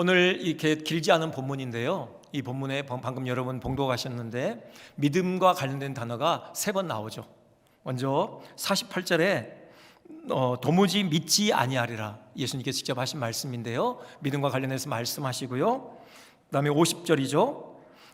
오늘 이렇게 길지 않은 본문인데요. 이 본문에 방금 여러분 봉독하셨는데 믿음과 관련된 단어가 세 번 나오죠. 먼저 48절에 어, 도무지 믿지 아니하리라 예수님께서 직접 하신 말씀인데요. 믿음과 관련해서 말씀하시고요. 그다음에 50절이죠.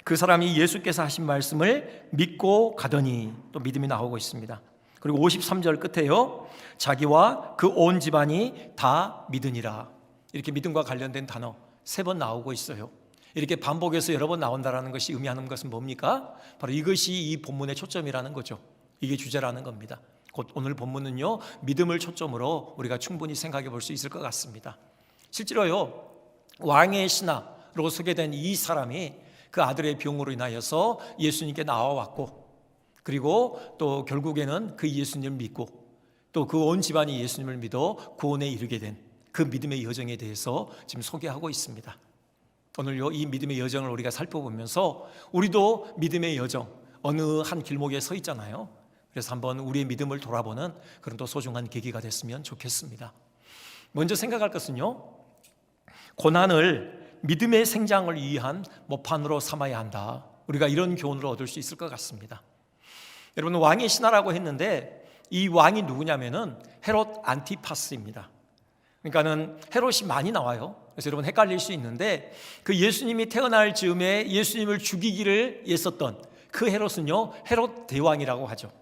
그 사람이 예수께서 하신 말씀을 믿고 가더니 또 믿음이 나오고 있습니다. 그리고 53절 끝에요. 자기와 그 온 집안이 다 믿으니라. 이렇게 믿음과 관련된 단어 세 번 나오고 있어요. 이렇게 반복해서 여러 번 나온다라는 것이 의미하는 것은 뭡니까? 바로 이것이 이 본문의 초점이라는 거죠. 이게 주제라는 겁니다. 곧 오늘 본문은요, 믿음을 초점으로 우리가 충분히 생각해 볼 수 있을 것 같습니다. 실제로요, 왕의 신하로 소개된 이 사람이 그 아들의 병으로 인하여서 예수님께 나와왔고, 그리고 또 결국에는 그 예수님을 믿고, 또 그 온 집안이 예수님을 믿어 구원에 이르게 된 그 믿음의 여정에 대해서 지금 소개하고 있습니다. 오늘요, 이 믿음의 여정을 우리가 살펴보면서 우리도 믿음의 여정, 어느 한 길목에 서 있잖아요. 그래서 한번 우리의 믿음을 돌아보는 그런 또 소중한 계기가 됐으면 좋겠습니다. 먼저 생각할 것은요, 고난을 믿음의 생장을 위한 모판으로 삼아야 한다. 우리가 이런 교훈을 얻을 수 있을 것 같습니다. 여러분 왕의 신하라고 했는데 이 왕이 누구냐면은 헤롯 안티파스입니다. 그러니까는 헤롯이 많이 나와요. 그래서 여러분 헷갈릴 수 있는데 그 예수님이 태어날 즈음에 예수님을 죽이기를 애썼던 그 헤롯은요 헤롯 대왕이라고 하죠.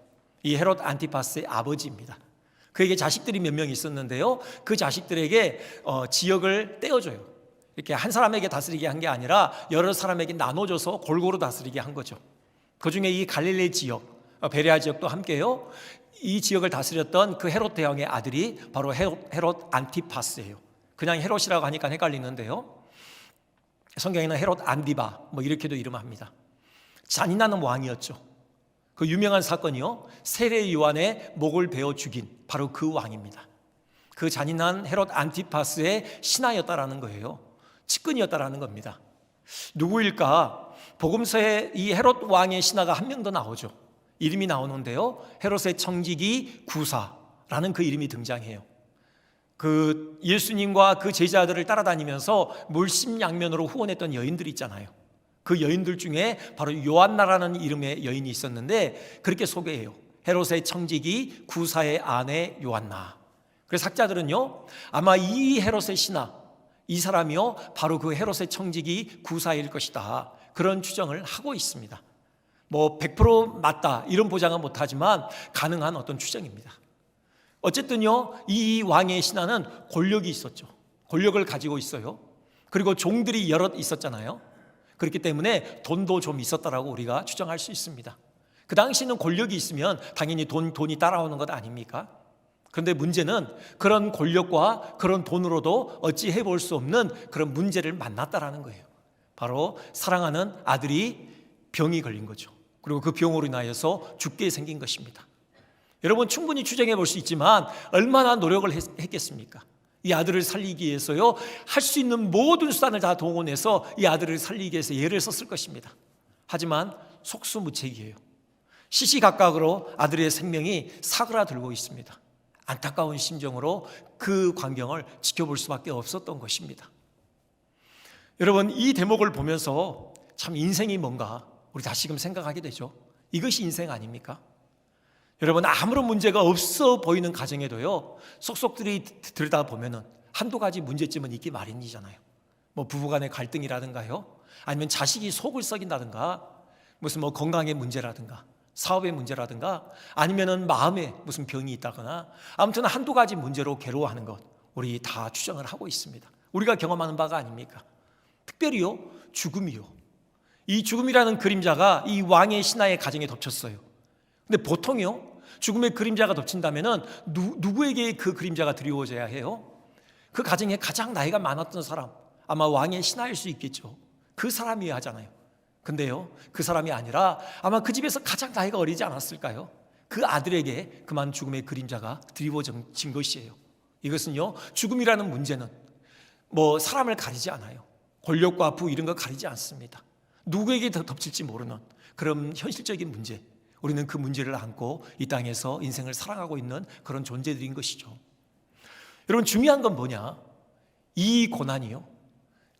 이 헤롯 안티파스의 아버지입니다. 그에게 자식들이 몇 명 있었는데요. 그 자식들에게 어, 지역을 떼어줘요. 이렇게 한 사람에게 다스리게 한 게 아니라 여러 사람에게 나눠줘서 골고루 다스리게 한 거죠. 그 중에 이 갈릴리 지역, 어, 베레아 지역도 함께요. 이 지역을 다스렸던 그 헤롯 대왕의 아들이 바로 헤롯, 헤롯 안티파스예요. 그냥 헤롯이라고 하니까 헷갈리는데요. 성경에는 헤롯 안디바 뭐 이렇게도 이름합니다. 잔인한 왕이었죠. 그 유명한 사건이요. 세례 요한의 목을 베어 죽인 바로 그 왕입니다. 그 잔인한 헤롯 안티파스의 신하였다라는 거예요. 측근이었다라는 겁니다. 누구일까? 복음서에 이 헤롯 왕의 신하가 한 명 더 나오죠. 이름이 나오는데요. 헤롯의 청지기 구사라는 그 이름이 등장해요. 그 예수님과 그 제자들을 따라다니면서 물심양면으로 후원했던 여인들 있잖아요. 그 여인들 중에 바로 요한나라는 이름의 여인이 있었는데 그렇게 소개해요. 헤롯의 청지기 구사의 아내 요한나. 그래서 학자들은요, 아마 이 헤롯의 신하, 이 사람이요, 바로 그 헤롯의 청지기 구사일 것이다. 그런 추정을 하고 있습니다. 뭐 100% 맞다 이런 보장은 못하지만 가능한 어떤 추정입니다. 어쨌든요, 이 왕의 신하는 권력이 있었죠. 권력을 가지고 있어요. 그리고 종들이 여럿 있었잖아요. 그렇기 때문에 돈도 좀 있었다라고 우리가 추정할 수 있습니다. 그 당시는 권력이 있으면 당연히 돈, 돈이 따라오는 것 아닙니까? 그런데 문제는 그런 권력과 그런 돈으로도 어찌 해볼 수 없는 그런 문제를 만났다라는 거예요. 바로 사랑하는 아들이 병이 걸린 거죠. 그리고 그 병으로 인하여서 죽게 생긴 것입니다. 여러분 충분히 추정해 볼 수 있지만 얼마나 노력을 했, 겠습니까 이 아들을 살리기 위해서요 할 수 있는 모든 수단을 다 동원해서 이 아들을 살리기 위해서 예를 썼을 것입니다. 하지만 속수무책이에요. 시시각각으로 아들의 생명이 사그라들고 있습니다. 안타까운 심정으로 그 광경을 지켜볼 수밖에 없었던 것입니다. 여러분 이 대목을 보면서 참 인생이 뭔가 우리 다시금 생각하게 되죠. 이것이 인생 아닙니까? 여러분 아무런 문제가 없어 보이는 가정에도요 속속들이 들다 보면은 한두 가지 문제점은 있기 마련이잖아요. 뭐 부부간의 갈등이라든가요, 아니면 자식이 속을 썩인다든가, 무슨 뭐 건강의 문제라든가, 사업의 문제라든가, 아니면은 마음에 무슨 병이 있다거나, 아무튼 한두 가지 문제로 괴로워하는 것 우리 다 추정을 하고 있습니다. 우리가 경험하는 바가 아닙니까? 특별히요 죽음이요. 이 죽음이라는 그림자가 이 왕의 신하의 가정에 덮쳤어요. 근데 보통요 죽음의 그림자가 덮친다면은 누, 누구에게 그 그림자가 드리워져야 해요? 그 가정에 가장 나이가 많았던 사람, 아마 왕의 신하일 수 있겠죠. 그 사람이어야 하잖아요. 근데요, 그 사람이 아니라 아마 그 집에서 가장 나이가 어리지 않았을까요? 그 아들에게 그만 죽음의 그림자가 드리워진 것이에요. 이것은요, 죽음이라는 문제는 뭐 사람을 가리지 않아요. 권력과 부 이런 거 가리지 않습니다. 누구에게 더 덮칠지 모르는 그런 현실적인 문제. 우리는 그 문제를 안고 이 땅에서 인생을 살아가고 있는 그런 존재들인 것이죠. 여러분 중요한 건 뭐냐? 이 고난이요.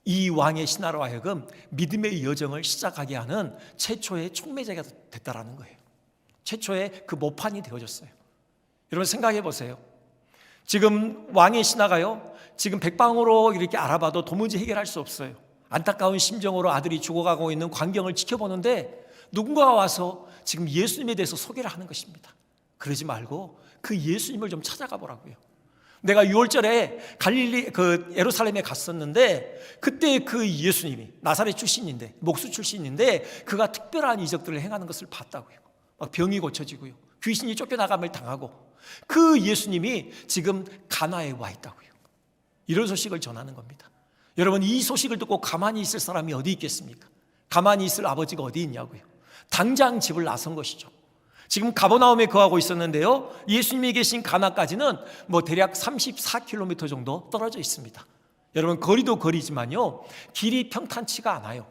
이 왕의 신하로 하여금 믿음의 여정을 시작하게 하는 최초의 촉매제가 됐다라는 거예요. 최초의 그 모판이 되어졌어요. 여러분 생각해 보세요. 지금 왕의 신하가요. 지금 백방으로 이렇게 알아봐도 도무지 해결할 수 없어요. 안타까운 심정으로 아들이 죽어가고 있는 광경을 지켜보는데 누군가가 와서 지금 예수님에 대해서 소개를 하는 것입니다. 그러지 말고 그 예수님을 좀 찾아가 보라고요. 내가 6월절에 갈릴리 그 예루살렘에 갔었는데 그때 그 예수님이 나사렛 출신인데 목수 출신인데 그가 특별한 이적들을 행하는 것을 봤다고요. 막 병이 고쳐지고요. 귀신이 쫓겨나감을 당하고 그 예수님이 지금 가나에 와 있다고요. 이런 소식을 전하는 겁니다. 여러분 이 소식을 듣고 가만히 있을 사람이 어디 있겠습니까? 가만히 있을 아버지가 어디 있냐고요. 당장 집을 나선 것이죠. 지금 가버나움에 거하고 있었는데요. 예수님이 계신 가나까지는 뭐 대략 34km 정도 떨어져 있습니다. 여러분 거리도 거리지만요. 길이 평탄치가 않아요.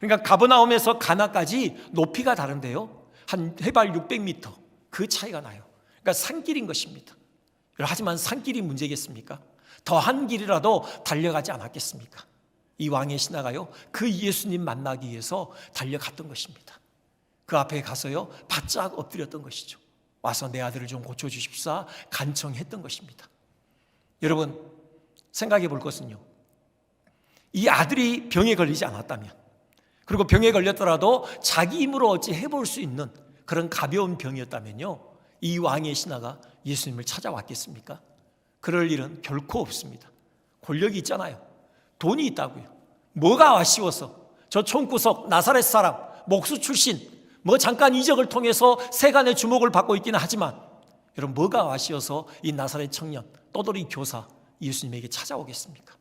그러니까 가버나움에서 가나까지 높이가 다른데요. 한 해발 600m 그 차이가 나요. 그러니까 산길인 것입니다. 하지만 산길이 문제겠습니까? 더한 길이라도 달려가지 않았겠습니까? 이 왕의 신하가요. 그 예수님 만나기 위해서 달려갔던 것입니다. 그 앞에 가서요. 바짝 엎드렸던 것이죠. 와서 내 아들을 좀 고쳐 주십사 간청했던 것입니다. 여러분 생각해 볼 것은요. 이 아들이 병에 걸리지 않았다면 그리고 병에 걸렸더라도 자기 힘으로 어찌 해볼 수 있는 그런 가벼운 병이었다면요. 이 왕의 신하가 예수님을 찾아왔겠습니까? 그럴 일은 결코 없습니다. 권력이 있잖아요. 돈이 있다고요. 뭐가 아쉬워서 저 총구석 나사렛 사람 목수 출신 뭐 잠깐 이적을 통해서 세간의 주목을 받고 있기는 하지만 여러분 뭐가 아쉬워서 이 나사렛 청년 떠돌이 교사 예수님에게 찾아오겠습니까?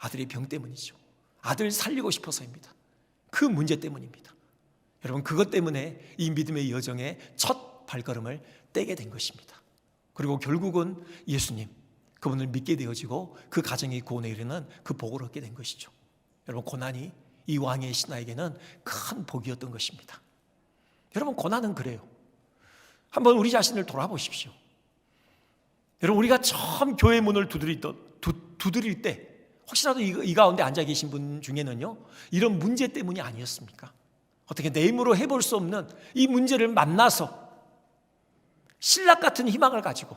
아들의 병 때문이죠. 아들 살리고 싶어서입니다. 그 문제 때문입니다. 여러분 그것 때문에 이 믿음의 여정에 첫 발걸음을 떼게 된 것입니다. 그리고 결국은 예수님 그분을 믿게 되어지고 그 가정의 구원에 이르는 그 복을 얻게 된 것이죠. 여러분 고난이 이 왕의 신하에게는 큰 복이었던 것입니다. 여러분 고난은 그래요. 한번 우리 자신을 돌아보십시오. 여러분 우리가 처음 교회 문을 두드리던 두, 두드릴 때 혹시라도 이, 이 가운데 앉아 계신 분 중에는요 이런 문제 때문이 아니었습니까? 어떻게 내 힘으로 해볼 수 없는 이 문제를 만나서 신락 같은 희망을 가지고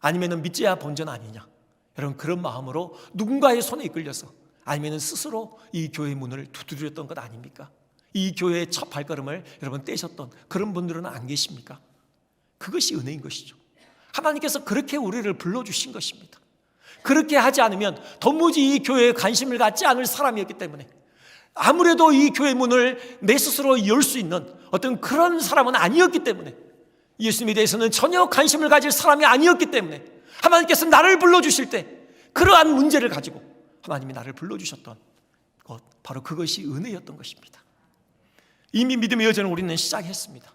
아니면은 믿져야 본전 아니냐 여러분 그런 마음으로 누군가의 손에 이끌려서 아니면은 스스로 이 교회 문을 두드렸던 것 아닙니까? 이 교회의 첫 발걸음을 여러분 떼셨던 그런 분들은 안 계십니까? 그것이 은혜인 것이죠. 하나님께서 그렇게 우리를 불러주신 것입니다. 그렇게 하지 않으면 도무지 이 교회에 관심을 갖지 않을 사람이었기 때문에 아무래도 이 교회 문을 내 스스로 열 수 있는 어떤 그런 사람은 아니었기 때문에 예수님에 대해서는 전혀 관심을 가질 사람이 아니었기 때문에 하나님께서 나를 불러주실 때 그러한 문제를 가지고 하나님이 나를 불러주셨던 것 바로 그것이 은혜였던 것입니다. 이미 믿음의 여정을 우리는 시작했습니다.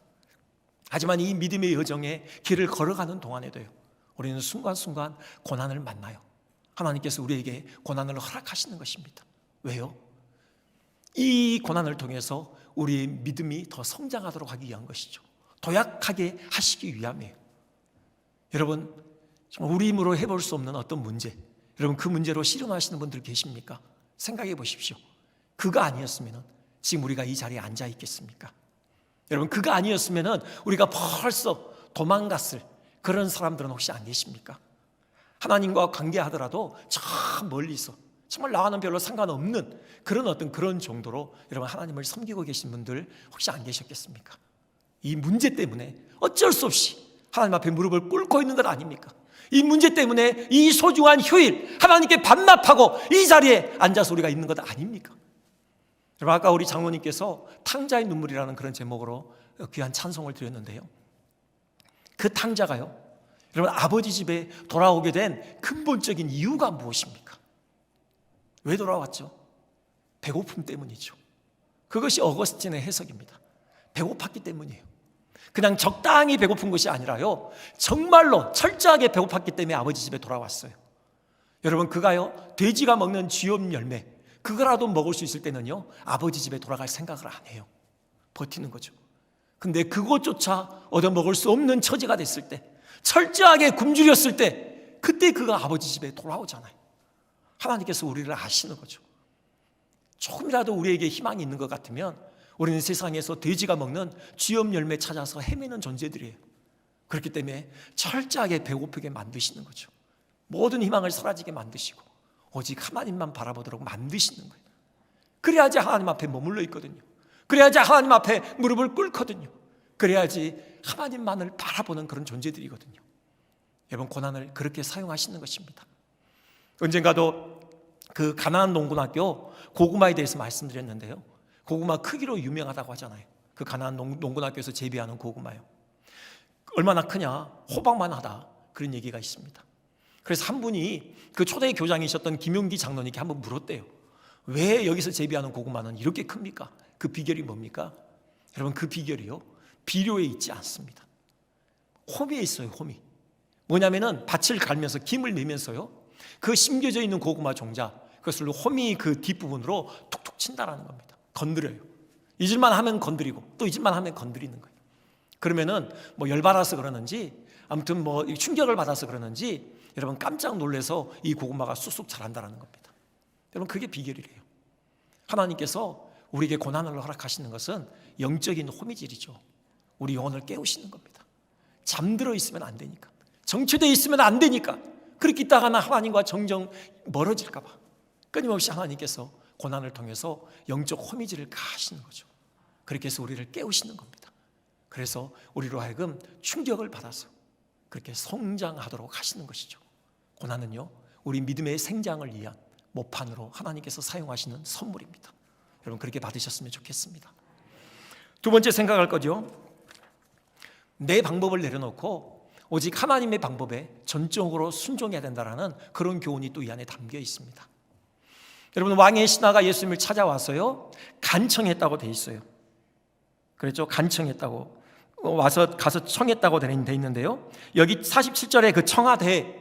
하지만 이 믿음의 여정에 길을 걸어가는 동안에도요 우리는 순간순간 고난을 만나요. 하나님께서 우리에게 고난을 허락하시는 것입니다. 왜요? 이 고난을 통해서 우리의 믿음이 더 성장하도록 하기 위한 것이죠. 도약하게 하시기 위함이에요. 여러분, 우리 힘으로 해볼 수 없는 어떤 문제, 여러분 그 문제로 실현하시는 분들 계십니까? 생각해 보십시오. 그가 아니었으면 지금 우리가 이 자리에 앉아 있겠습니까? 여러분 그가 아니었으면 우리가 벌써 도망갔을 그런 사람들은 혹시 안 계십니까? 하나님과 관계하더라도 저 멀리서 정말 나와는 별로 상관없는 그런 어떤 그런 정도로 여러분 하나님을 섬기고 계신 분들 혹시 안 계셨겠습니까? 이 문제 때문에 어쩔 수 없이 하나님 앞에 무릎을 꿇고 있는 것 아닙니까? 이 문제 때문에 이 소중한 휴일 하나님께 반납하고 이 자리에 앉아서 우리가 있는 것 아닙니까? 여러분 아까 우리 장로님께서 탕자의 눈물이라는 그런 제목으로 귀한 찬송을 드렸는데요. 그 탕자가요. 여러분 아버지 집에 돌아오게 된 근본적인 이유가 무엇입니까? 왜 돌아왔죠? 배고픔 때문이죠. 그것이 어거스틴의 해석입니다. 배고팠기 때문이에요. 그냥 적당히 배고픈 것이 아니라요. 정말로 철저하게 배고팠기 때문에 아버지 집에 돌아왔어요. 여러분 그가요. 돼지가 먹는 쥐염 열매 그거라도 먹을 수 있을 때는요. 아버지 집에 돌아갈 생각을 안 해요. 버티는 거죠. 근데 그것조차 얻어 먹을 수 없는 처지가 됐을 때 철저하게 굶주렸을 때 그때 그가 아버지 집에 돌아오잖아요. 하나님께서 우리를 아시는 거죠. 조금이라도 우리에게 희망이 있는 것 같으면 우리는 세상에서 돼지가 먹는 쥐염 열매 찾아서 헤매는 존재들이에요. 그렇기 때문에 철저하게 배고프게 만드시는 거죠. 모든 희망을 사라지게 만드시고 오직 하나님만 바라보도록 만드시는 거예요. 그래야지 하나님 앞에 머물러 있거든요. 그래야지 하나님 앞에 무릎을 꿇거든요. 그래야지 하나님만을 바라보는 그런 존재들이거든요. 여러분 고난을 그렇게 사용하시는 것입니다. 언젠가도 그 가나안 농군학교 고구마에 대해서 말씀드렸는데요. 고구마 크기로 유명하다고 하잖아요. 그 농- 농군학교에서 재배하는 고구마요. 얼마나 크냐? 호박만 하다. 그런 얘기가 있습니다. 그래서 한 분이 그 초대 교장이셨던 김용기 장로님께 한번 물었대요. 왜 여기서 재배하는 고구마는 이렇게 큽니까? 그 비결이 뭡니까? 여러분 그 비결이요. 비료에 있지 않습니다. 홈에 있어요, 홈이. 뭐냐면은 밭을 갈면서 김을 내면서요. 그 심겨져 있는 고구마 종자, 그것을 홈이 그 뒷부분으로 툭툭 친다라는 겁니다. 건드려요. 잊을만 하면 건드리고 또 잊을만 하면 건드리는 거예요. 그러면은 뭐 열받아서 그러는지 아무튼 뭐 충격을 받아서 그러는지 여러분 깜짝 놀래서 이 고구마가 쑥쑥 자란다는 겁니다. 여러분 그게 비결이래요. 하나님께서 우리에게 고난을 허락하시는 것은 영적인 호미질이죠. 우리 영혼을 깨우시는 겁니다. 잠들어 있으면 안 되니까. 정체되어 있으면 안 되니까. 그렇게 있다가는 하나님과 정정 멀어질까 봐. 끊임없이 하나님께서 고난을 통해서 영적 호미질을 가하시는 거죠. 그렇게 해서 우리를 깨우시는 겁니다. 그래서 우리로 하여금 충격을 받아서 그렇게 성장하도록 하시는 것이죠. 고난은요, 우리 믿음의 생장을 위한 모판으로 하나님께서 사용하시는 선물입니다. 여러분 그렇게 받으셨으면 좋겠습니다. 두 번째 생각할 거죠. 내 방법을 내려놓고 오직 하나님의 방법에 전적으로 순종해야 된다라는 그런 교훈이 또 이 안에 담겨 있습니다. 여러분 왕의 신하가 예수님을 찾아와서요 간청했다고 돼 있어요. 그랬죠? 간청했다고 와서 가서 청했다고 돼 있는데요. 여기 47절에 그 청하대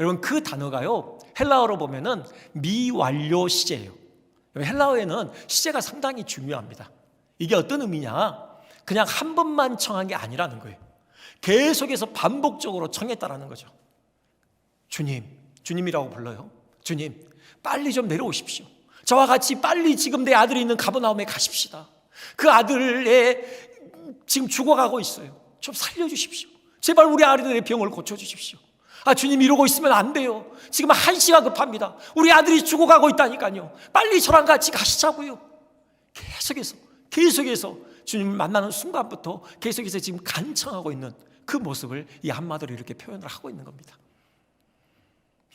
여러분 그 단어가요 헬라어로 보면은 미완료 시제예요. 헬라어에는 시제가 상당히 중요합니다. 이게 어떤 의미냐? 그냥 한 번만 청한 게 아니라는 거예요. 계속해서 반복적으로 청했다라는 거죠. 주님, 주님이라고 불러요. 주님, 빨리 좀 내려오십시오. 저와 같이 빨리 지금 내 아들이 있는 가버나움에 가십시다. 그 아들의 지금 죽어가고 있어요. 좀 살려주십시오. 제발 우리 아들의 병을 고쳐주십시오. 아, 주님 이러고 있으면 안 돼요. 지금 한시가 급합니다. 우리 아들이 죽어가고 있다니까요. 빨리 저랑 같이 가시자고요. 계속해서, 계속해서 주님을 만나는 순간부터 계속해서 지금 간청하고 있는 그 모습을 이 한마디로 이렇게 표현을 하고 있는 겁니다.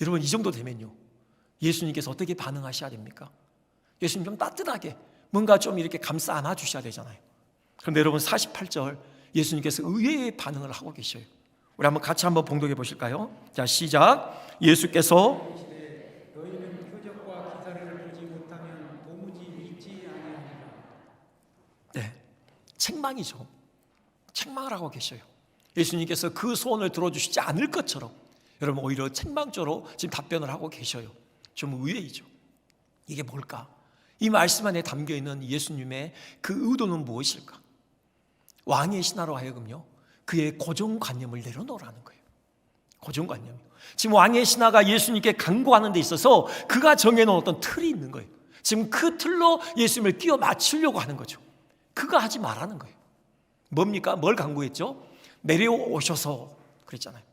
여러분, 이 정도 되면요. 예수님께서 어떻게 반응하셔야 됩니까? 예수님 좀 따뜻하게 뭔가 좀 이렇게 감싸 안아 주셔야 되잖아요. 그런데 여러분 48절 예수님께서 의외의 반응을 하고 계셔요. 우리 한번 같이 한번 봉독해 보실까요? 자, 시작. 예수께서. 네, 책망이죠. 책망을 하고 계셔요. 예수님께서 그 소원을 들어주시지 않을 것처럼 여러분 오히려 책망조로 지금 답변을 하고 계셔요. 좀 의외이죠. 이게 뭘까? 이 말씀 안에 담겨 있는 예수님의 그 의도는 무엇일까? 왕의 신하로 하여금요, 그의 고정관념을 내려놓으라는 거예요. 고정관념이요. 지금 왕의 신하가 예수님께 강구하는 데 있어서 그가 정해놓은 어떤 틀이 있는 거예요. 지금 그 틀로 예수님을 끼워 맞추려고 하는 거죠. 그가 하지 말라는 거예요. 뭡니까? 뭘 강구했죠? 내려오셔서 그랬잖아요.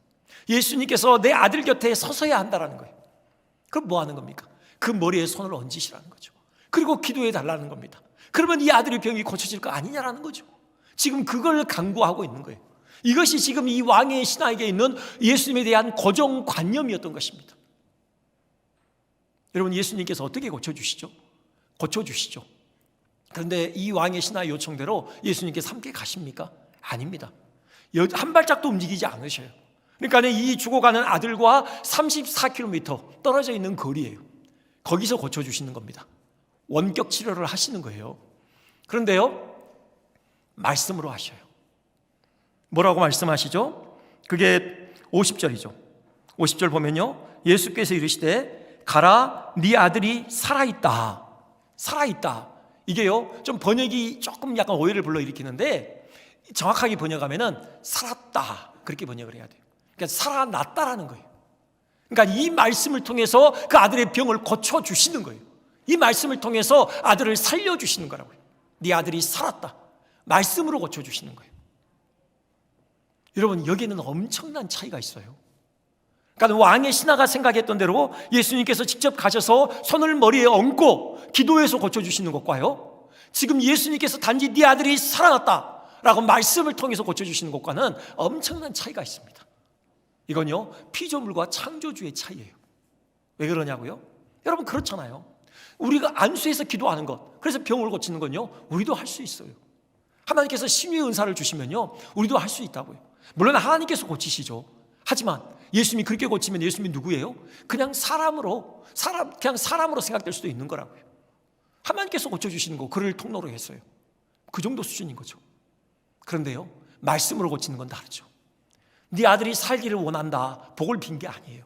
예수님께서 내 아들 곁에 서서야 한다라는 거예요. 그럼 뭐 하는 겁니까? 그 머리에 손을 얹으시라는 거죠. 그리고 기도해 달라는 겁니다. 그러면 이 아들의 병이 고쳐질 거 아니냐라는 거죠. 지금 그걸 강구하고 있는 거예요. 이것이 지금 이 왕의 신하에게 있는 예수님에 대한 고정관념이었던 것입니다. 여러분 예수님께서 어떻게 고쳐주시죠? 고쳐주시죠. 그런데 이 왕의 신하 요청대로 예수님께서 함께 가십니까? 아닙니다. 한 발짝도 움직이지 않으셔요. 그러니까 이 죽어가는 아들과 34km 떨어져 있는 거리예요. 거기서 고쳐주시는 겁니다. 원격 치료를 하시는 거예요. 그런데요, 말씀으로 하셔요. 뭐라고 말씀하시죠? 그게 50절이죠. 50절 보면요. 예수께서 이르시되 가라 네 아들이 살아있다. 살아있다. 이게요. 좀 번역이 조금 약간 오해를 불러일으키는데 정확하게 번역하면은 살았다. 그렇게 번역을 해야 돼요. 그러니까 살아났다라는 거예요. 그러니까 이 말씀을 통해서 그 아들의 병을 고쳐 주시는 거예요. 이 말씀을 통해서 아들을 살려 주시는 거라고요. 네 아들이 살았다. 말씀으로 고쳐 주시는 거예요. 여러분, 여기에는 엄청난 차이가 있어요. 그러니까 왕의 신하가 생각했던 대로 예수님께서 직접 가셔서 손을 머리에 얹고 기도해서 고쳐 주시는 것과요. 지금 예수님께서 단지 네 아들이 살아났다. 라고 말씀을 통해서 고쳐 주시는 것과는 엄청난 차이가 있습니다. 이건요, 피조물과 창조주의 차이예요. 왜 그러냐고요? 여러분, 그렇잖아요. 우리가 안수해서 기도하는 것, 그래서 병을 고치는 건요, 우리도 할 수 있어요. 하나님께서 신유의 은사를 주시면요, 우리도 할 수 있다고요. 물론 하나님께서 고치시죠. 하지만 예수님이 그렇게 고치면 예수님이 누구예요? 그냥 사람으로, 사람, 그냥 사람으로 생각될 수도 있는 거라고요. 하나님께서 고쳐주시는 거, 그를 통로로 했어요. 그 정도 수준인 거죠. 그런데요, 말씀으로 고치는 건 다르죠. 네 아들이 살기를 원한다. 복을 빈 게 아니에요.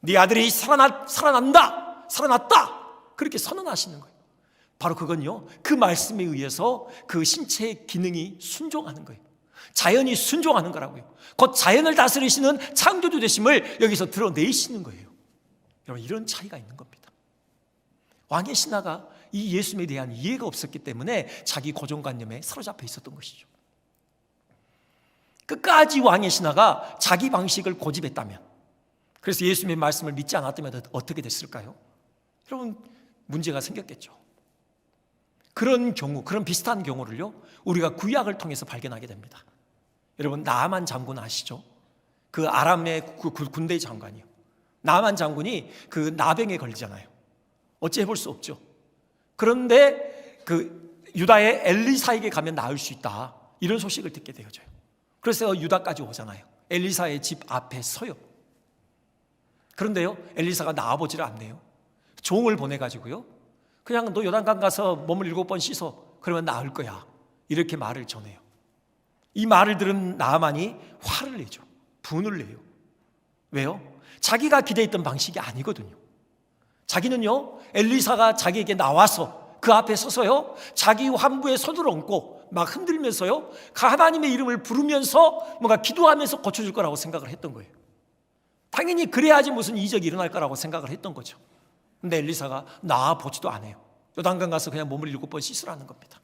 네 아들이 살아나, 살아난다. 살아났다. 그렇게 선언하시는 거예요. 바로 그건요, 그 말씀에 의해서 그 신체의 기능이 순종하는 거예요. 자연이 순종하는 거라고요. 곧 자연을 다스리시는 창조주 되심을 여기서 드러내시는 거예요. 여러분, 이런 차이가 있는 겁니다. 왕의 신하가 이 예수님에 대한 이해가 없었기 때문에 자기 고정관념에 사로잡혀 있었던 것이죠. 끝까지 왕의 신하가 자기 방식을 고집했다면, 그래서 예수님의 말씀을 믿지 않았다면 어떻게 됐을까요? 여러분, 문제가 생겼겠죠. 그런 경우, 그런 비슷한 경우를요, 우리가 구약을 통해서 발견하게 됩니다. 여러분, 나만 장군 아시죠? 그 아람의 그 군대 장관이요. 나만 장군이 그 나병에 걸리잖아요. 어찌 해볼 수 없죠. 그런데 그 유다의 엘리사에게 가면 나을 수 있다. 이런 소식을 듣게 되어져요. 그래서 유다까지 오잖아요. 엘리사의 집 앞에 서요. 그런데요, 엘리사가 나와보지를 않네요. 종을 보내가지고요. 그냥 너 요단강 가서 몸을 일곱 번 씻어. 그러면 나을 거야. 이렇게 말을 전해요. 이 말을 들은 나만이 화를 내죠. 분을 내요. 왜요? 자기가 기대했던 방식이 아니거든요. 자기는요, 엘리사가 자기에게 나와서 그 앞에 서서요, 자기 환부에 손을 얹고 막 흔들면서요, 그 하나님의 이름을 부르면서 뭔가 기도하면서 고쳐줄 거라고 생각을 했던 거예요. 당연히 그래야지 무슨 이적이 일어날 거라고 생각을 했던 거죠. 근데 엘리사가 나와 보지도 않아요. 요단강 가서 그냥 몸을 일곱 번 씻으라는 겁니다.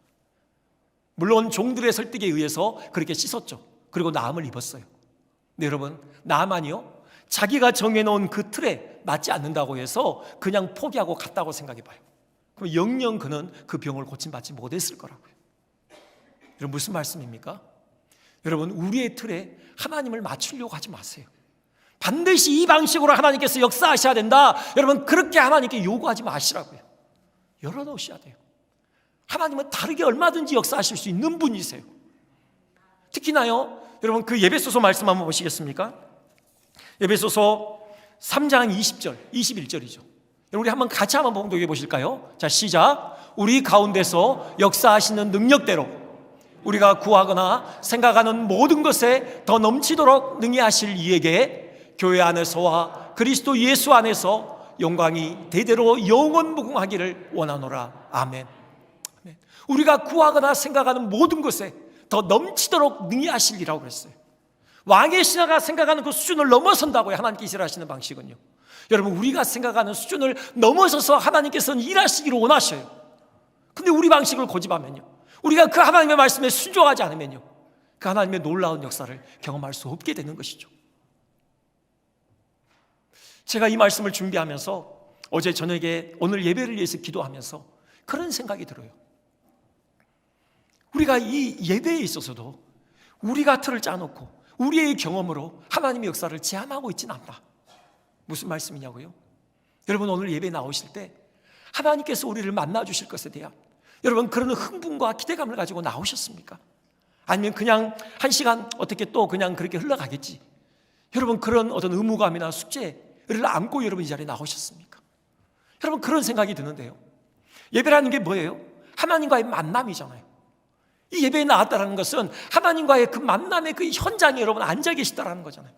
물론 종들의 설득에 의해서 그렇게 씻었죠. 그리고 나음을 입었어요. 근데 여러분, 나만이요? 자기가 정해놓은 그 틀에 맞지 않는다고 해서 그냥 포기하고 갔다고 생각해봐요. 그럼 영영 그는 그 병을 고침받지 못했을 거라고요. 여러분, 무슨 말씀입니까? 여러분, 우리의 틀에 하나님을 맞추려고 하지 마세요. 반드시 이 방식으로 하나님께서 역사하셔야 된다. 여러분, 그렇게 하나님께 요구하지 마시라고요. 열어놓으셔야 돼요. 하나님은 다르게 얼마든지 역사하실 수 있는 분이세요. 특히나요, 여러분 그 예배소서 말씀 한번 보시겠습니까? 예배소서 3장 20절, 21절이죠. 우리 한번 같이 한번 봉독해 보실까요? 자, 시작. 우리 가운데서 역사하시는 능력대로 우리가 구하거나 생각하는 모든 것에 더 넘치도록 능히 하실 이에게 교회 안에서와 그리스도 예수 안에서 영광이 대대로 영원 무궁하기를 원하노라. 아멘. 아멘. 우리가 구하거나 생각하는 모든 것에 더 넘치도록 능히 하실이라고 그랬어요. 왕의 신하가 생각하는 그 수준을 넘어선다고요. 하나님께서 일하시는 방식은요. 여러분, 우리가 생각하는 수준을 넘어서서 하나님께서는 일하시기를 원하셔요. 근데 우리 방식을 고집하면요. 우리가 그 하나님의 말씀에 순종하지 않으면요. 그 하나님의 놀라운 역사를 경험할 수 없게 되는 것이죠. 제가 이 말씀을 준비하면서 어제 저녁에 오늘 예배를 위해서 기도하면서 그런 생각이 들어요. 우리가 이 예배에 있어서도 우리가 틀을 짜놓고 우리의 경험으로 하나님의 역사를 제한하고 있지는 않다. 무슨 말씀이냐고요? 여러분 오늘 예배 나오실 때 하나님께서 우리를 만나 주실 것에 대한 여러분 그런 흥분과 기대감을 가지고 나오셨습니까? 아니면 그냥 한 시간 어떻게 또 그냥 그렇게 흘러가겠지? 여러분 그런 어떤 의무감이나 숙제를 안고 여러분 이 자리에 나오셨습니까? 여러분 그런 생각이 드는데요. 예배라는 게 뭐예요? 하나님과의 만남이잖아요. 이 예배에 나왔다는 것은 하나님과의 그 만남의 그 현장에 여러분 앉아 계시다라는 거잖아요.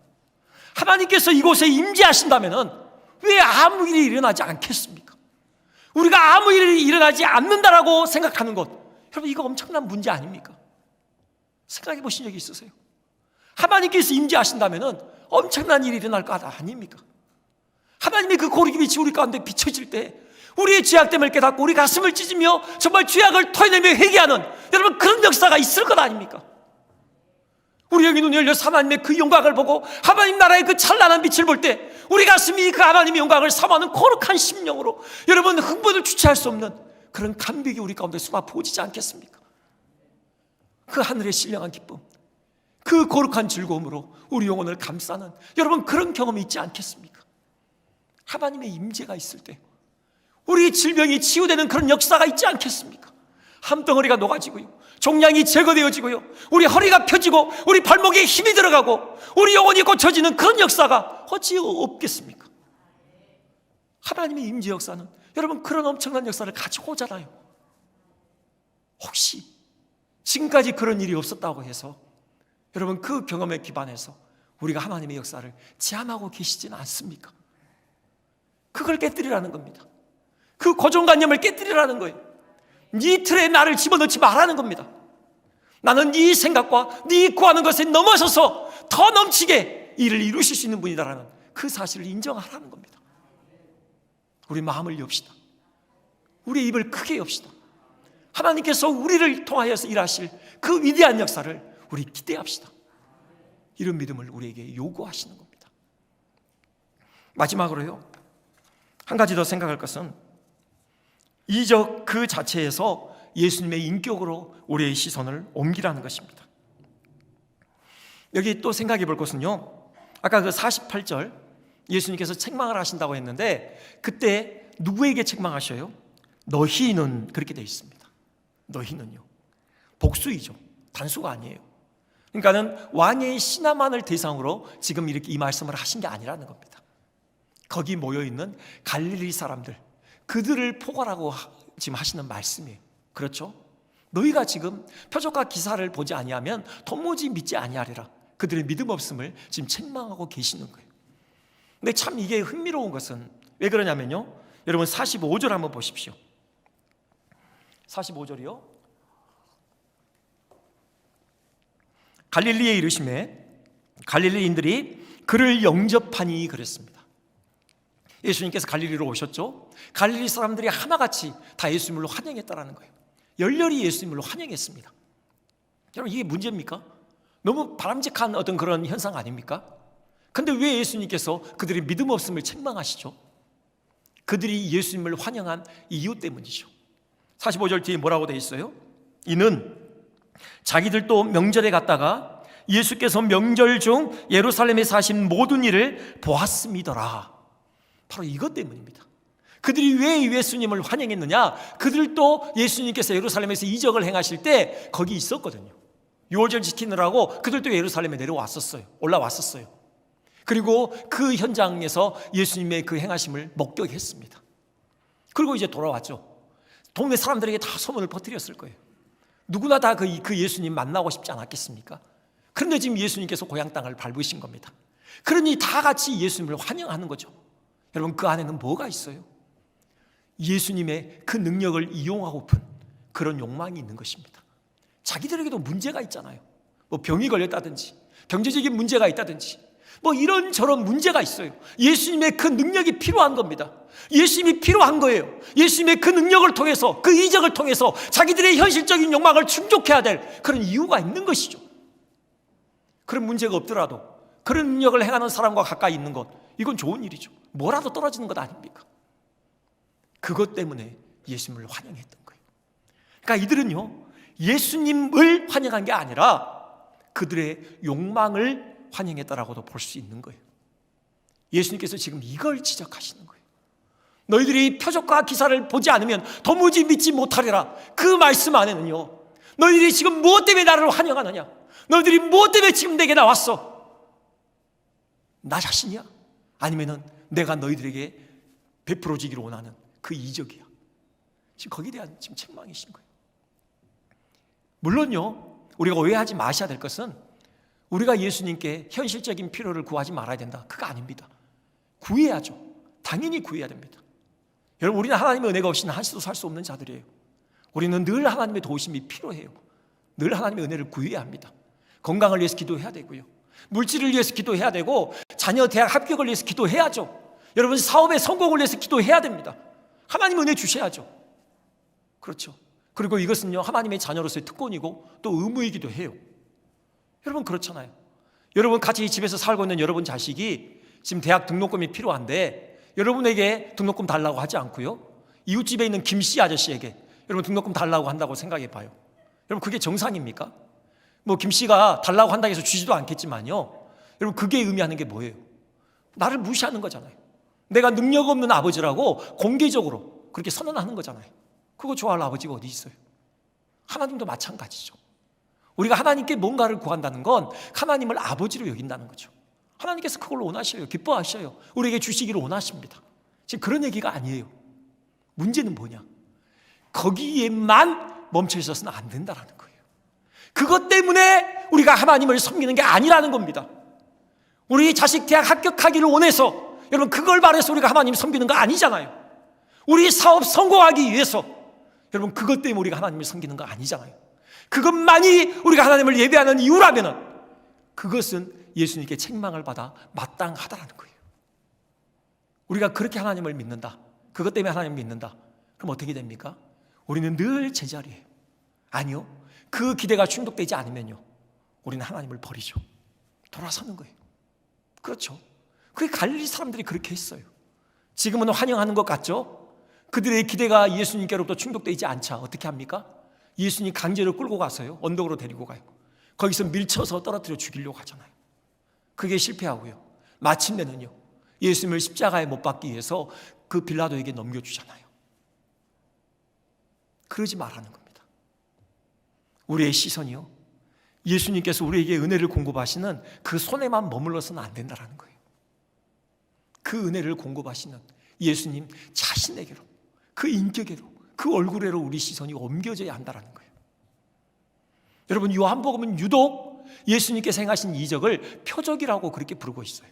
하나님께서 이곳에 임재하신다면 왜 아무 일이 일어나지 않겠습니까? 우리가 아무 일이 일어나지 않는다라고 생각하는 것, 여러분 이거 엄청난 문제 아닙니까? 생각해 보신 적이 있으세요? 하나님께서 임재하신다면 엄청난 일이 일어날 거 아닙니까? 하나님의 그 고리기 빛이 우리 가운데 비춰질 때 우리의 죄악됨을 깨닫고 우리 가슴을 찢으며 정말 죄악을 토해내며 회개하는 여러분 그런 역사가 있을 것 아닙니까? 우리 영이 눈 열려 하나님의 그 영광을 보고 하나님 나라의 그 찬란한 빛을 볼 때 우리 가슴이 그 하나님의 영광을 사모하는 거룩한 심령으로 여러분 흥분을 주체할 수 없는 그런 감격이 우리 가운데 쏟아부어지지 않겠습니까? 그 하늘의 신령한 기쁨 그 거룩한 즐거움으로 우리 영혼을 감싸는 여러분 그런 경험이 있지 않겠습니까? 하나님의 임재가 있을 때 우리 질병이 치유되는 그런 역사가 있지 않겠습니까? 함덩어리가 녹아지고요. 종양이 제거되어지고요. 우리 허리가 펴지고 우리 발목에 힘이 들어가고 우리 영혼이 고쳐지는 그런 역사가 어찌 없겠습니까? 하나님의 임재 역사는 여러분 그런 엄청난 역사를 가지고 오잖아요. 혹시 지금까지 그런 일이 없었다고 해서 여러분 그 경험에 기반해서 우리가 하나님의 역사를 제한하고 계시지는 않습니까? 그걸 깨뜨리라는 겁니다. 그 고정관념을 깨뜨리라는 거예요. 네 틀에 나를 집어넣지 말라는 겁니다. 나는 네 생각과 네 구하는 것에 넘어서서 더 넘치게 일을 이루실 수 있는 분이다라는 그 사실을 인정하라는 겁니다. 우리 마음을 엽시다. 우리 입을 크게 엽시다. 하나님께서 우리를 통하여서 일하실 그 위대한 역사를 우리 기대합시다. 이런 믿음을 우리에게 요구하시는 겁니다. 마지막으로요. 한 가지 더 생각할 것은 이적 그 자체에서 예수님의 인격으로 우리의 시선을 옮기라는 것입니다. 여기 또 생각해 볼 것은요. 아까 그 48절 예수님께서 책망을 하신다고 했는데 그때 누구에게 책망하셔요? 너희는 그렇게 되어 있습니다. 너희는요. 복수이죠. 단수가 아니에요. 그러니까는 왕의 신하만을 대상으로 지금 이렇게 이 말씀을 하신 게 아니라는 겁니다. 거기 모여 있는 갈릴리 사람들 그들을 포괄하고 하- 지금 하시는 말씀이에요. 그렇죠? 너희가 지금 표적과 기사를 보지 아니하면 도무지 믿지 아니하리라. 그들의 믿음 없음을 지금 책망하고 계시는 거예요. 근데 참 이게 흥미로운 것은 왜 그러냐면요. 여러분 45절 한번 보십시오. 45절이요. 갈릴리에 이르심에 갈릴리인들이 그를 영접하니 그랬습니다. 예수님께서 갈릴리로 오셨죠. 갈릴리 사람들이 하나같이 다 예수님을 환영했다라는 거예요. 열렬히 예수님을 환영했습니다. 여러분 이게 문제입니까? 너무 바람직한 어떤 그런 현상 아닙니까? 근데 왜 예수님께서 그들의 믿음 없음을 책망하시죠? 그들이 예수님을 환영한 이유 때문이죠. 45절 뒤에 뭐라고 돼 있어요? 이는 자기들도 명절에 갔다가 예수께서 명절 중 예루살렘에 사신 모든 일을 보았음이더라. 바로 이것 때문입니다. 그들이 왜 예수님을 환영했느냐? 그들도 예수님께서 예루살렘에서 이적을 행하실 때 거기 있었거든요. 유월절 지키느라고 그들도 예루살렘에 내려왔었어요. 올라왔었어요. 그리고 그 현장에서 예수님의 그 행하심을 목격했습니다. 그리고 이제 돌아왔죠. 동네 사람들에게 다 소문을 퍼뜨렸을 거예요. 누구나 다 그 그 예수님 만나고 싶지 않았겠습니까? 그런데 지금 예수님께서 고향 땅을 밟으신 겁니다. 그러니 다 같이 예수님을 환영하는 거죠. 여러분 그 안에는 뭐가 있어요? 예수님의 그 능력을 이용하고픈 그런 욕망이 있는 것입니다. 자기들에게도 문제가 있잖아요. 뭐 병이 걸렸다든지 경제적인 문제가 있다든지 뭐 이런저런 문제가 있어요. 예수님의 그 능력이 필요한 겁니다. 예수님이 필요한 거예요. 예수님의 그 능력을 통해서 그 이적을 통해서 자기들의 현실적인 욕망을 충족해야 될 그런 이유가 있는 것이죠. 그런 문제가 없더라도 그런 능력을 행하는 사람과 가까이 있는 것 이건 좋은 일이죠. 뭐라도 떨어지는 것 아닙니까? 그것 때문에 예수님을 환영했던 거예요. 그러니까 이들은요 예수님을 환영한 게 아니라 그들의 욕망을 환영했다라고도 볼 수 있는 거예요. 예수님께서 지금 이걸 지적하시는 거예요. 너희들이 표적과 기사를 보지 않으면 도무지 믿지 못하리라. 그 말씀 안에는요. 너희들이 지금 무엇 때문에 나를 환영하느냐? 너희들이 무엇 때문에 지금 내게 나왔어? 나 자신이야? 아니면은 내가 너희들에게 베풀어지기를 원하는 그 이적이야. 지금 거기에 대한 지금 책망이신 거예요. 물론요, 우리가 오해하지 마셔야 될 것은 우리가 예수님께 현실적인 필요를 구하지 말아야 된다. 그거 아닙니다. 구해야죠. 당연히 구해야 됩니다. 여러분, 우리는 하나님의 은혜가 없이는 한시도 살 수 없는 자들이에요. 우리는 늘 하나님의 도우심이 필요해요. 늘 하나님의 은혜를 구해야 합니다. 건강을 위해서 기도해야 되고요. 물질을 위해서 기도해야 되고 자녀 대학 합격을 위해서 기도해야죠. 여러분 사업의 성공을 위해서 기도해야 됩니다. 하나님 은혜 주셔야죠. 그렇죠. 그리고 이것은요, 하나님의 자녀로서의 특권이고 또 의무이기도 해요. 여러분, 그렇잖아요. 여러분, 같이 집에서 살고 있는 여러분 자식이 지금 대학 등록금이 필요한데 여러분에게 등록금 달라고 하지 않고요. 이웃집에 있는 김 씨 아저씨에게 여러분 등록금 달라고 한다고 생각해 봐요. 여러분, 그게 정상입니까? 뭐 김씨가 달라고 한다고 해서 주지도 않겠지만요. 여러분, 그게 의미하는 게 뭐예요? 나를 무시하는 거잖아요. 내가 능력 없는 아버지라고 공개적으로 그렇게 선언하는 거잖아요. 그거 좋아할 아버지가 어디 있어요? 하나님도 마찬가지죠. 우리가 하나님께 뭔가를 구한다는 건 하나님을 아버지로 여긴다는 거죠. 하나님께서 그걸 원하셔요. 기뻐하셔요. 우리에게 주시기를 원하십니다. 지금 그런 얘기가 아니에요. 문제는 뭐냐? 거기에만 멈춰 있어서는 안 된다라는 거예요. 그것 때문에 우리가 하나님을 섬기는 게 아니라는 겁니다. 우리 자식 대학 합격하기를 원해서 여러분 그걸 바래서 우리가 하나님 섬기는 거 아니잖아요. 우리 사업 성공하기 위해서 여러분 그것 때문에 우리가 하나님을 섬기는 거 아니잖아요. 그것만이 우리가 하나님을 예배하는 이유라면은 그것은 예수님께 책망을 받아 마땅하다라는 거예요. 우리가 그렇게 하나님을 믿는다. 그것 때문에 하나님을 믿는다. 그럼 어떻게 됩니까? 우리는 늘 제자리예요. 아니요. 그 기대가 충족되지 않으면요. 우리는 하나님을 버리죠. 돌아서는 거예요. 그렇죠. 그게 갈릴리 사람들이 그렇게 했어요. 지금은 환영하는 것 같죠? 그들의 기대가 예수님께로부터 충족되지 않자 어떻게 합니까? 예수님 강제로 끌고 가서요. 언덕으로 데리고 가요. 거기서 밀쳐서 떨어뜨려 죽이려고 하잖아요. 그게 실패하고요. 마침내는요. 예수님을 십자가에 못 박기 위해서 그 빌라도에게 넘겨주잖아요. 그러지 말라는 겁니다. 우리의 시선이요. 예수님께서 우리에게 은혜를 공급하시는 그 손에만 머물러서는 안 된다는 거예요. 그 은혜를 공급하시는 예수님 자신에게로, 그 인격에로, 그 얼굴에로 우리 시선이 옮겨져야 한다는 거예요. 여러분, 요한복음은 유독 예수님께서 행하신 이적을 표적이라고 그렇게 부르고 있어요.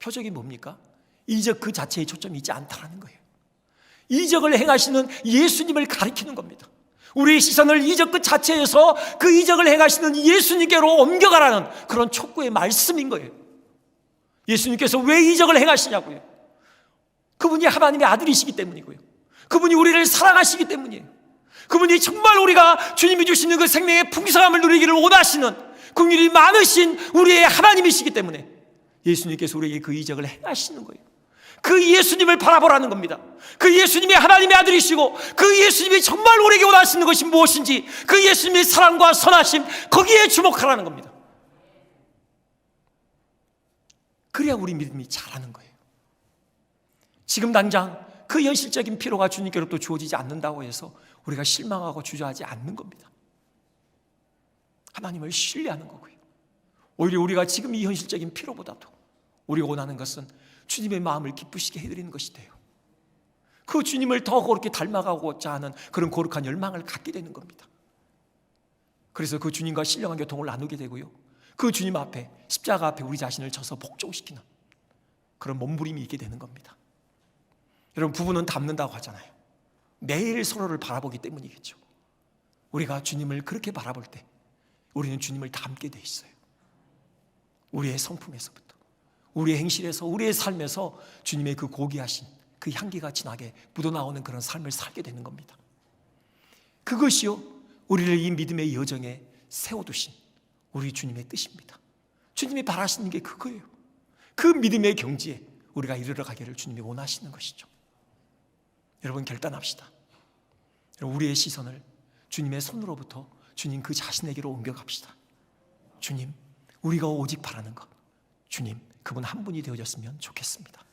표적이 뭡니까? 이적 그 자체에 초점이 있지 않다는 거예요. 이적을 행하시는 예수님을 가리키는 겁니다. 우리의 시선을 이적 그 자체에서 그 이적을 행하시는 예수님께로 옮겨가라는 그런 촉구의 말씀인 거예요. 예수님께서 왜 이적을 행하시냐고요? 그분이 하나님의 아들이시기 때문이고요. 그분이 우리를 사랑하시기 때문이에요. 그분이 정말 우리가 주님이 주시는 그 생명의 풍성함을 누리기를 원하시는 긍휼이 많으신 우리의 하나님이시기 때문에 예수님께서 우리에게 그 이적을 행하시는 거예요. 그 예수님을 바라보라는 겁니다. 그 예수님이 하나님의 아들이시고 그 예수님이 정말 우리에게 원하시는 것이 무엇인지 그 예수님의 사랑과 선하심 거기에 주목하라는 겁니다. 그래야 우리 믿음이 자라는 거예요. 지금 당장 그 현실적인 필요가 주님께로부터 주어지지 않는다고 해서 우리가 실망하고 주저하지 않는 겁니다. 하나님을 신뢰하는 거고요. 오히려 우리가 지금 이 현실적인 필요보다도 우리가 원하는 것은 주님의 마음을 기쁘시게 해드리는 것이 돼요. 그 주님을 더 그렇게 닮아가고자 하는 그런 거룩한 열망을 갖게 되는 겁니다. 그래서 그 주님과 신령한 교통을 나누게 되고요. 그 주님 앞에 십자가 앞에 우리 자신을 져서 복종시키는 그런 몸부림이 있게 되는 겁니다. 여러분 부부는 닮는다고 하잖아요. 매일 서로를 바라보기 때문이겠죠. 우리가 주님을 그렇게 바라볼 때 우리는 주님을 닮게 돼 있어요. 우리의 성품에서부터 우리의 행실에서 우리의 삶에서 주님의 그 고귀하신 그 향기가 진하게 묻어나오는 그런 삶을 살게 되는 겁니다. 그것이요 우리를 이 믿음의 여정에 세워두신 우리 주님의 뜻입니다. 주님이 바라시는 게 그거예요. 그 믿음의 경지에 우리가 이르러 가기를 주님이 원하시는 것이죠. 여러분 결단합시다. 우리의 시선을 주님의 손으로부터 주님 그 자신에게로 옮겨갑시다. 주님, 우리가 오직 바라는 것, 주님, 그분 한 분이 되어졌으면 좋겠습니다.